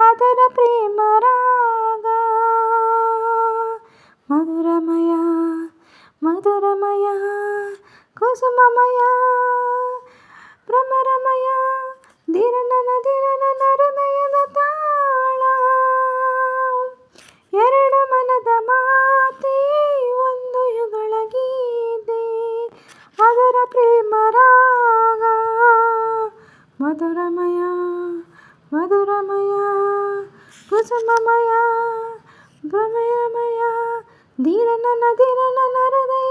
ಅದರ ಪ್ರೇಮ ರಾಗ. ಮಧುರಮಯ ಮಧುರಮಯ, ಕುಸುಮಮಯ, ಭ್ರಮರಮಯ ದಿರನನ ದಿರನನ ತಾಳ. ಎರಡು ಮನದ ಮಾತಿ, ಒಂದು ಯುಗಳ ಗೀತೆ. ಅದರ ಪ್ರೇಮ ರಾಗ. ಮಧುರಮಯ ಮಧುರಮಯ ಕುಸುಮಮಯ ಭ್ರಮರಮಯ ಧೀರನನ ಧೀರನನ ಹೃದಯದ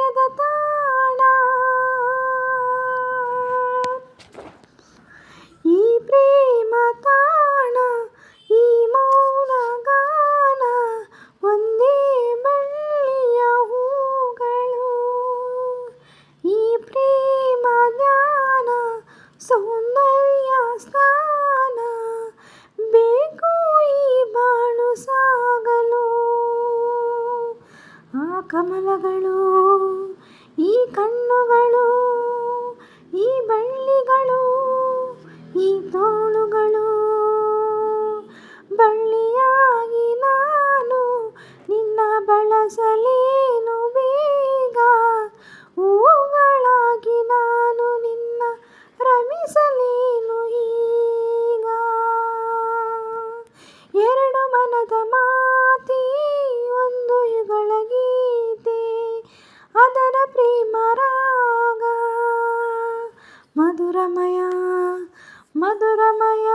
ಮಧುರಮಯ,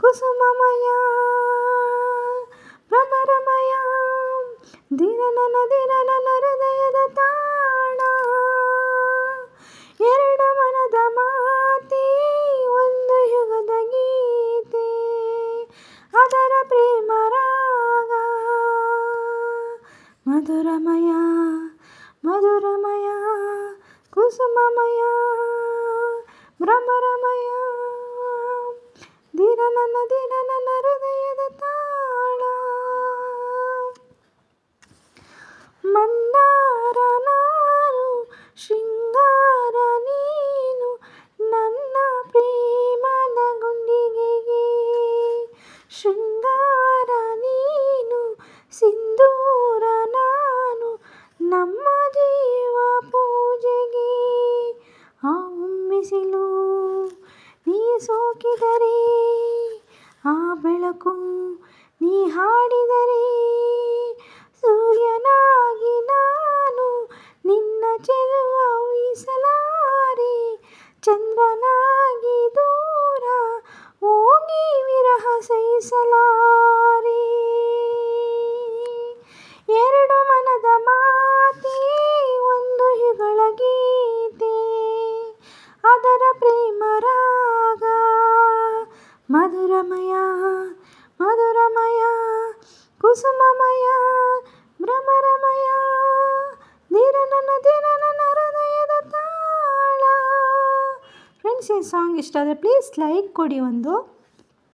ಕುಸುಮಮಯ ಭ್ರಮರಮಯ ಧೀರನನ ಧೀರನನ ಹೃದಯದ ತಾಣ. ಎರಡು ಮನದ ಮಾತಿ, ಒಂದು ಯುಗದ ಗೀತೆ, ಅದರ ಪ್ರೇಮ ರಾಗ. ಮಧುರಮಯ ಮಧುರಮಯ, ಕುಸುಮಮಯ, ಭ್ರಮರಮಯ ಧೀರನನ ನನ್ನ ಹೃದಯದ ತಾಳ ಮಂದಾರ ನಾನು ಶೃಂಗಾರ ನೀನು ನನ್ನ ಪ್ರೇಮದ ಗುಂಡಿಗೆಗೆ. ಶೃಂಗಾರ ಸೋಕಿದರೆ ಆ ಬೆಳಕು ನೀ ಹಾಡಿದರೆ ಕುಸುಮಮಯ ಭ್ರಮರಮಯ ದಿನ ನನ್ನ ಹೃದಯದ ತಾಳ. ಫ್ರೆಂಡ್ಸ್ ಈ ಸಾಂಗ್ ಇಷ್ಟ ಆದರೆ ಪ್ಲೀಸ್ ಲೈಕ್ ಕೊಡಿ ಒಂದು.